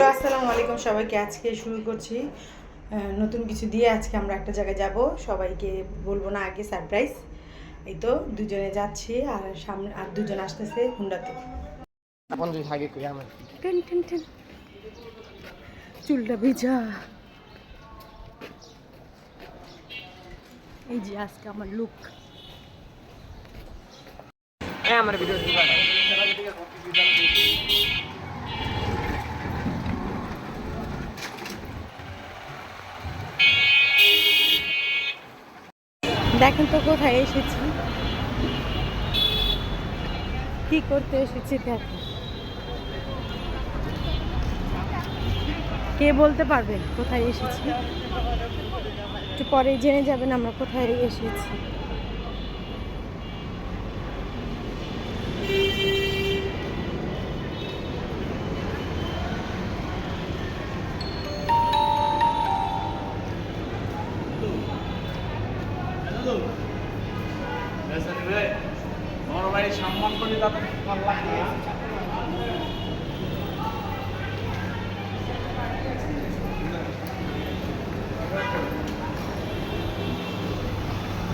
আসসালামু আলাইকুম সবাইকে। আজকে শুরু করছি আহ, নতুন কিছু দিয়ে আজকে আমরা একটা জায়গায় যাব। সবাইকে বলব না আগে সারপ্রাইজ। এই তো দুজনে যাচ্ছি আর সামনে আর দুজন আসতেছে হুন্ডাতে। আপন দুই আগে কই আমার টেন টেন টেন। চুলটা ভেজা। এই যে আজকে আমার লুক হ্যাঁ আমার ভিডিও দেখেন তো কোথায় এসেছি। কি করতে এসেছি দেখো কে বলতে পারবে কোথায় এসেছি? একটু পরে জেনে যাবেন আমরা কোথায় এসেছি।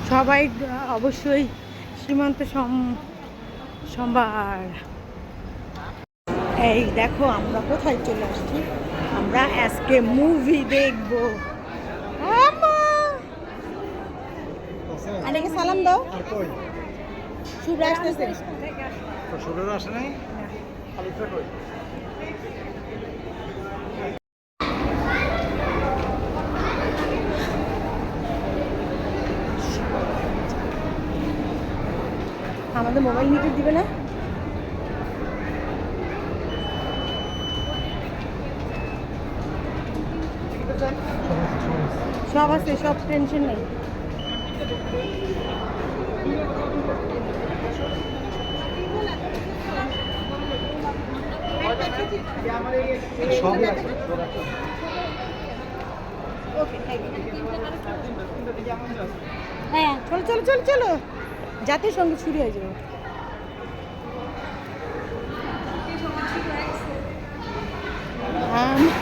সবাই অবশ্যই সীমান্ত সম- সম্ভার। এই দেখো আমরা কোথায় চলে আসছি? আমরা আজকে মুভি দেখব। সালাম দাও। শুভ্র আসতেছে। আসে নাই? আমাদের মোবাইল নিতে দিবে না? সব আছে সব টেনশন নেই সবই আছে হ্যাঁ চলো চলো চলো চলো। জাতীয় সংগীত শুরু হয়ে যাবে। আম-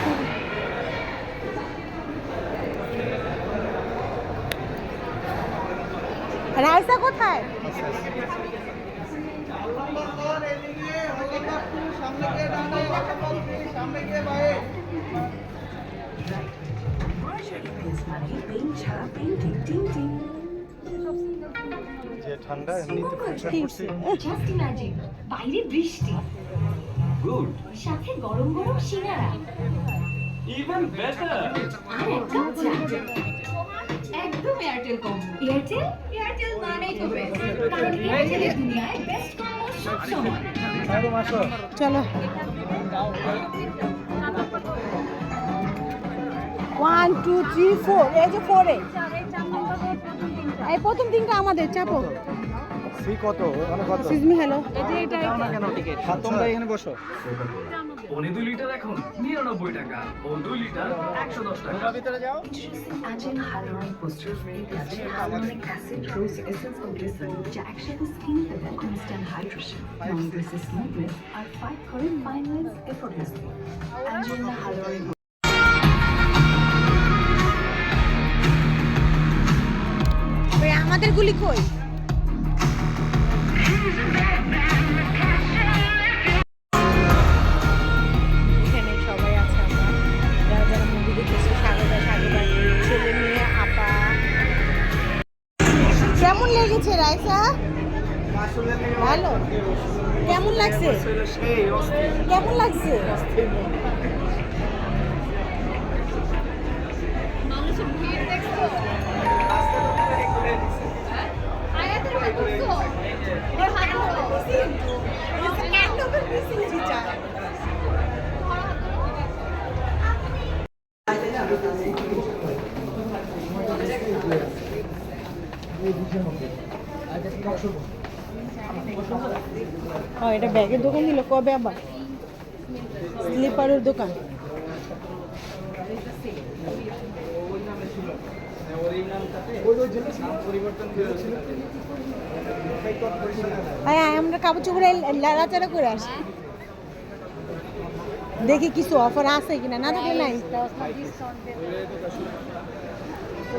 রাইসা কোথায় যে ঠান্ডা এমনিতে ফুটসাট করছে। জাস্ট ইমাজিন বাইরে বৃষ্টি। Good. সাথে গরম গরম সিঙ্গারা। Even better. আর এক একদম এয়ারটেল কম্বো এয়ারটেল এয়ারটেল মানেই তো বেস্ট কারণ এয়ারটেলের দুনিয়ায় বেস্ট কম্বো সব সময় চলো। ওয়ান টু থ্রি ফোর এই যে ফোরে এই প্রথম দিনটা আমাদের চাপো। কত? ওখানে কত? এক্সকিউজ মি হ্যালো হ্যাঁ, তোমরা এখানে বসো। পনে দুই লিটার এখন নিরানব্বই টাকা। ও দুই লিটার একশো দশ টাকা। ভিতরে যাও। Hyaluronic Booster এতে কেমন লেগেছে রাইসা? ভালো। কেমন লাগছে? কেমন লাগছে? ও এটা ব্যাগের দোকান দিল? কবে আবার? স্লিপারের দোকান। হ্যাঁ আমরা কাপড় চোপড়ে লাড়াচাড়া করে আসি। দেখি কিছু অফার আছে কিনা? না দেখলে নাই?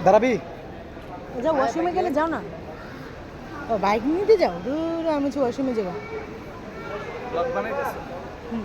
দাঁড়াবি? যাও ওয়াশরুমে গেলে যাও না। ও বাইক নিতে যাও? দূর আমি ওয়াশরুমে যাব। হুম।